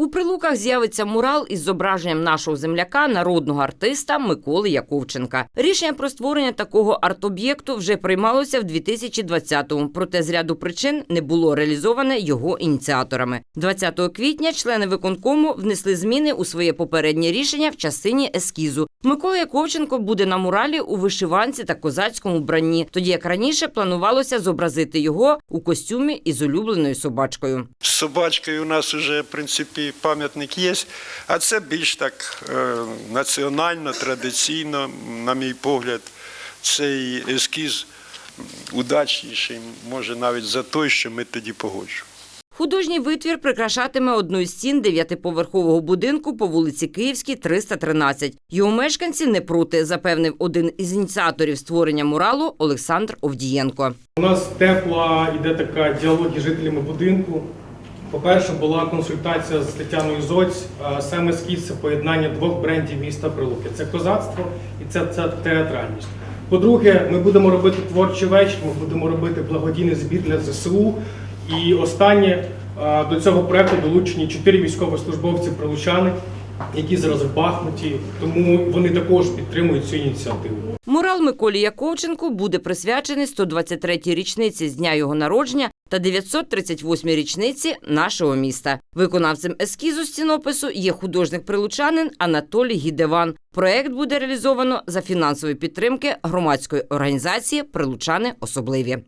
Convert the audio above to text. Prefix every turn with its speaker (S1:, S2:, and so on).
S1: У прилуках з'явиться мурал із зображенням нашого земляка, народного артиста Миколи Яковченка. Рішення про створення такого арт-об'єкту вже приймалося в 2020-му, проте з ряду причин не було реалізоване його ініціаторами. 20 квітня члени виконкому внесли зміни у своє попереднє рішення в частині ескізу. Микола Яковченко буде на муралі у вишиванці та козацькому вбранні, тоді як раніше планувалося зобразити його у костюмі із улюбленою собачкою.
S2: З собачкою у нас вже в принципі пам'ятник є, а це більш так е, національно, традиційно, на мій погляд, цей ескіз удачніший, може навіть за той, що ми тоді погоджували.
S1: Художній витвір прикрашатиме одну із стін дев'ятиповерхового будинку по вулиці Київській, 313. Його мешканці не проти, запевнив один із ініціаторів створення муралу Олександр Овдієнко.
S3: У нас тепла іде така діалог із жителями будинку. По-перше, була консультація з Тетяною Зоць. А Саме ескіз – це поєднання двох брендів міста Прилуки. Це козацтво і це, це театральність. По-друге, ми будемо робити творчий вечір, ми будемо робити благодійний збір для ЗСУ. І останнє до цього проекту долучені чотири військовослужбовці прилучани, які зараз в Бахмуті, тому вони також підтримують цю ініціативу.
S1: Мурал Миколі Яковченку буде присвячений 123-й річниці з дня його народження та 938-й річниці нашого міста. Виконавцем ескізу стінопису є художник прилучанин Анатолій Гідеван. Проект буде реалізовано за фінансової підтримки громадської організації Прилучани особливі.